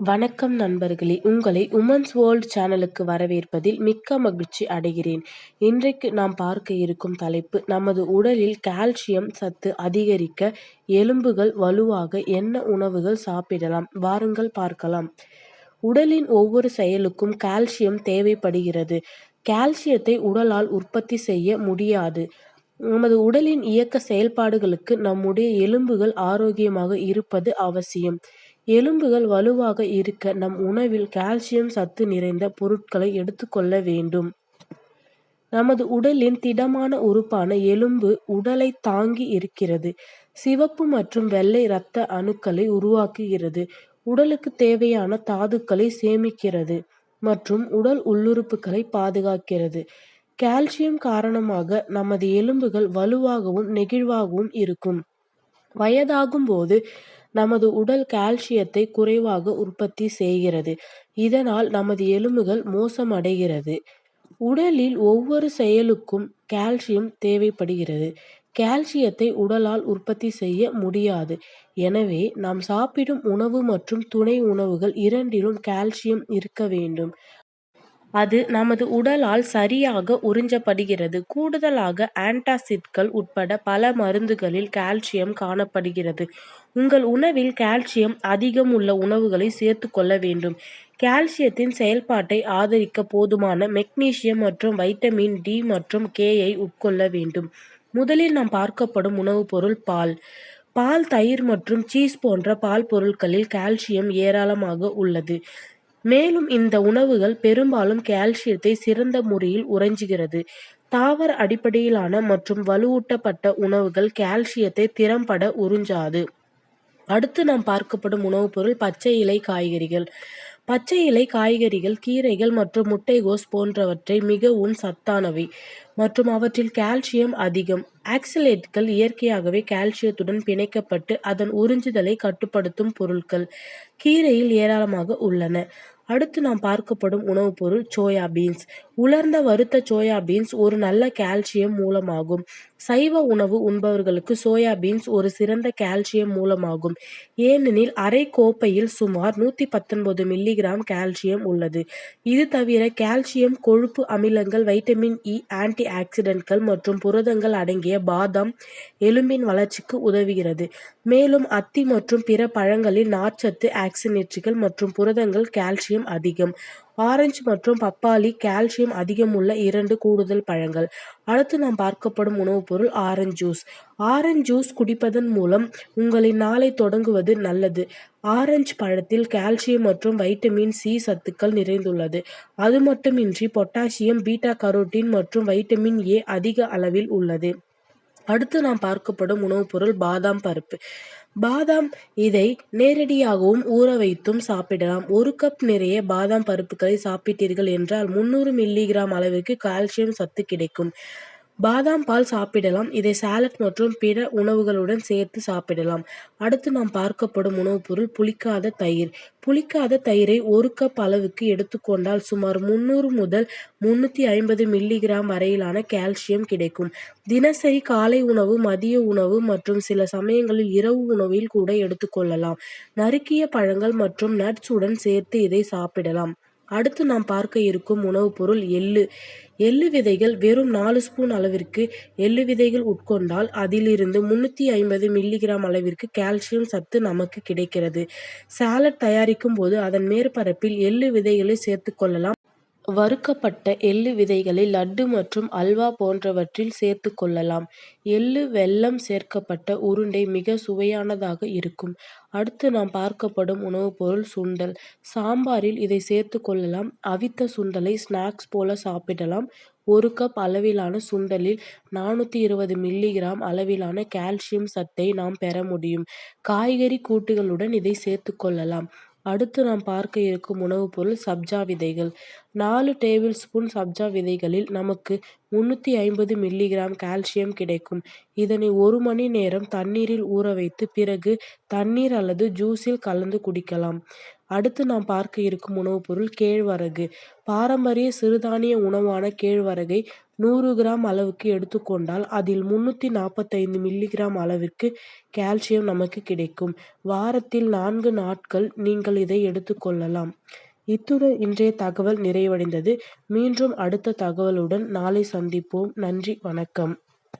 வணக்கம் நண்பர்களே உங்களை உமன்ஸ் வேர்ல்ட் சேனலுக்கு வரவேற்பதில் மிக்க மகிழ்ச்சி அடைகிறேன். இன்றைக்கு நாம் பார்க்க இருக்கும் தலைப்பு நமது உடலில் கால்சியம் சத்து அதிகரிக்க எலும்புகள் வலுவாக என்ன உணவுகள் சாப்பிடலாம்? வாருங்கள் பார்க்கலாம். உடலின் ஒவ்வொரு செயலுக்கும் கால்சியம் தேவைப்படுகிறது. கால்சியத்தை உடலால் உற்பத்தி செய்ய முடியாது. நமது உடலின் இயக்க செயல்பாடுகளுக்கு நம்முடைய எலும்புகள் ஆரோக்கியமாக இருப்பது அவசியம். எலும்புகள் வலுவாக இருக்க நம் உணவில் கால்சியம் சத்து நிறைந்த பொருட்களை எடுத்துக்கொள்ள வேண்டும். நமது உடலின் திடமான உறுப்பான எலும்பு உடலை தாங்கி இருக்கிறது. சிவப்பு மற்றும் வெள்ளை இரத்த அணுக்களை உருவாக்குகிறது. உடலுக்கு தேவையான தாதுக்களை சேமிக்கிறது மற்றும் உடல் உள்ளுறுப்புகளை பாதுகாக்கிறது. கால்சியம் காரணமாக நமது எலும்புகள் வலுவாகவும் நெகிழ்வாகவும் இருக்கும். வயதாகும் போது நமது உடல் கால்சியத்தை குறைவாக உற்பத்தி செய்கிறது. இதனால் நமது எலும்புகள் மோசமடைகிறது. உடலில் ஒவ்வொரு செயலுக்கும் கால்சியம் தேவைப்படுகிறது. கால்சியத்தை உடலால் உற்பத்தி செய்ய முடியாது. எனவே நாம் சாப்பிடும் உணவு மற்றும் துணை உணவுகள் இரண்டிலும் கால்சியம் இருக்க வேண்டும். அது நமது உடலால் சரியாக உறிஞ்சப்படுகிறது. கூடுதலாக ஆன்டாசிட்கள் உட்பட பல மருந்துகளில் கால்சியம் காணப்படுகிறது. உங்கள் உணவில் கால்சியம் அதிகம் உள்ள உணவுகளை சேர்த்து கொள்ள வேண்டும். கால்சியத்தின் செயல்பாட்டை ஆதரிக்க போதுமான மெக்னீசியம் மற்றும் வைட்டமின் டி மற்றும் கேயை உட்கொள்ள வேண்டும். முதலில் நாம் பார்க்கப்படும் உணவுப் பொருள் பால். பால் தயிர் மற்றும் சீஸ் போன்ற பால் பொருட்களில் கால்சியம் ஏராளமாக உள்ளது. மேலும் இந்த உணவுகள் பெரும்பாலும் கால்சியத்தை சிறந்த முறையில் உறிஞ்சுகிறது. தாவர அடிப்படையிலான மற்றும் வலுவூட்டப்பட்ட உணவுகள் கால்சியத்தை திறம்பட உறிஞ்சாது. அடுத்து நாம் பார்க்கப்படும் உணவுப் பொருள் பச்சை இலை காய்கறிகள். பச்சை இலை காய்கறிகள் கீரைகள் மற்றும் முட்டைகோஸ் போன்றவற்றை மிகவும் சத்தானவை மற்றும் அவற்றில் கால்சியம் அதிகம். ஆக்சிலேட்கள் இயற்கையாகவே கால்சியத்துடன் பிணைக்கப்பட்டு அதன் உறிஞ்சுதலை கட்டுப்படுத்தும் பொருட்கள் கீரையில் ஏராளமாக உள்ளன. அடுத்து நாம் பார்க்கப்படும் உணவுப் பொருள் சோயா பீன்ஸ். உலர்ந்த வறுத்த சோயா பீன்ஸ் ஒரு நல்ல கால்சியம் மூலமாகும். சைவ உணவு உண்பவர்களுக்கு சோயா பீன்ஸ் ஒரு சிறந்த கால்சியம் மூலமாகும். ஏனெனில் அரை கோப்பையில் சுமார் நூற்றி பத்தொன்பது மில்லிகிராம் கால்சியம் உள்ளது. இது தவிர கால்சியம் கொழுப்பு அமிலங்கள் வைட்டமின் e, இ ஆன்டி ஆக்சிடென்ட்கள் மற்றும் புரதங்கள் அடங்கிய பாதாம் எலும்பின் வளர்ச்சிக்கு உதவுகிறது. மேலும் அத்தி மற்றும் பிற பழங்களில் நார்ச்சத்து ஆக்சினேற்றுகள் மற்றும் புரதங்கள் கால்சியம் அதிகம். ஆரஞ்சு மற்றும் பப்பாளி கால்சியம் அதிகம் உள்ள இரண்டு கூடுதல் பழங்கள். அடுத்து நாம் பார்க்கப்படும் உணவுப் பொருள் ஆரஞ்சு ஜூஸ். ஆரஞ்சு ஜூஸ் குடிப்பதன் மூலம் உங்களின் நாளை தொடங்குவது நல்லது. ஆரஞ்சு பழத்தில் கால்சியம் மற்றும் வைட்டமின் சி சத்துக்கள் நிறைந்துள்ளது. அது மட்டுமின்றி பொட்டாசியம் பீட்டா கரோட்டின் மற்றும் வைட்டமின் ஏ அதிக அளவில் உள்ளது. அடுத்து நாம் பார்க்கப்படும் உணவுப் பொருள் பாதாம் பருப்பு. பாதாம் இதை நேரடியாகவும் ஊற வைத்தும் சாப்பிடலாம். ஒரு கப் நிறைய பாதாம் பருப்புகளை சாப்பிட்டீர்கள் என்றால் முன்னூறு மில்லிகிராம் அளவிற்கு கால்சியம் சத்து கிடைக்கும். பாதாம் பால் சாப்பிடலாம். இதை சாலட் மற்றும் பிற உணவுகளுடன் சேர்த்து சாப்பிடலாம். அடுத்து நாம் பார்க்கப்படும் உணவுப் பொருள் புளிக்காத தயிர். புளிக்காத தயிரை ஒரு கப் அளவுக்கு எடுத்துக்கொண்டால் சுமார் முன்னூறு முதல் முன்னூற்றி ஐம்பது மில்லிகிராம் வரையிலான கால்சியம் கிடைக்கும். தினசரி காலை உணவு மதிய உணவு மற்றும் சில சமயங்களில் இரவு உணவில் கூட எடுத்துக்கொள்ளலாம் நறுக்கிய பழங்கள் மற்றும் நட்ஸுடன் சேர்த்து இதை சாப்பிடலாம். அடுத்து நாம் பார்க்க இருக்கும் உணவுப் பொருள் எள்ளு. எள்ளு விதைகள் வெறும் நாலு ஸ்பூன் அளவிற்கு எள்ளு விதைகள் உட்கொண்டால் அதிலிருந்து முன்னூற்றி ஐம்பது மில்லிகிராம் அளவிற்கு கால்சியம் சத்து நமக்கு கிடைக்கிறது. சாலட் தயாரிக்கும் போது அதன் மேற்பரப்பில் எள்ளு விதைகளை சேர்த்து கொள்ளலாம். வறுக்கப்பட்ட எள்ளு விதைகளை லட்டு மற்றும் அல்வா போன்றவற்றில் சேர்த்து கொள்ளலாம். எள்ளு வெல்லம் சேர்க்கப்பட்ட உருண்டை மிக சுவையானதாக இருக்கும். அடுத்து நாம் பார்க்கப்படும் உணவுப் பொருள் சுண்டல். சாம்பாரில் இதை சேர்த்து கொள்ளலாம். அவித்த சுண்டலை ஸ்நாக்ஸ் போல சாப்பிடலாம். ஒரு கப் அளவிலான சுண்டலில் நானூற்றி இருபது மில்லிகிராம் அளவிலான கால்சியம் சத்தை நாம் பெற முடியும். காய்கறி கூட்டுகளுடன் இதை சேர்த்து கொள்ளலாம். அடுத்து நாம் பார்க்க இருக்கும் உணவுப் பொருள் சப்ஜா விதைகள் நாலு டேபிள் ஸ்பூன் சப்ஜா விதைகளில் நமக்கு முந்நூற்றி ஐம்பது மில்லிகிராம் கால்சியம் கிடைக்கும். இதனை ஒரு மணி நேரம் தண்ணீரில் ஊற வைத்து பிறகு தண்ணீர் அல்லது ஜூஸில் கலந்து குடிக்கலாம். அடுத்து நாம் பார்க்க இருக்கும் உணவுப் பொருள் கேழ்வரகு. பாரம்பரிய சிறுதானிய உணவான கேழ்வரகை நூறு கிராம் அளவுக்கு எடுத்துக்கொண்டால் அதில் முன்னூற்றி நாற்பத்தைந்து மில்லிகிராம் அளவிற்கு கால்சியம் நமக்கு கிடைக்கும். வாரத்தில் நான்கு நாட்கள் நீங்கள் இதை எடுத்துக்கொள்ளலாம் இத்துடன் இன்றைய தகவல் நிறைவடைந்தது. மீண்டும் அடுத்த தகவலுடன் நாளை சந்திப்போம். நன்றி வணக்கம்.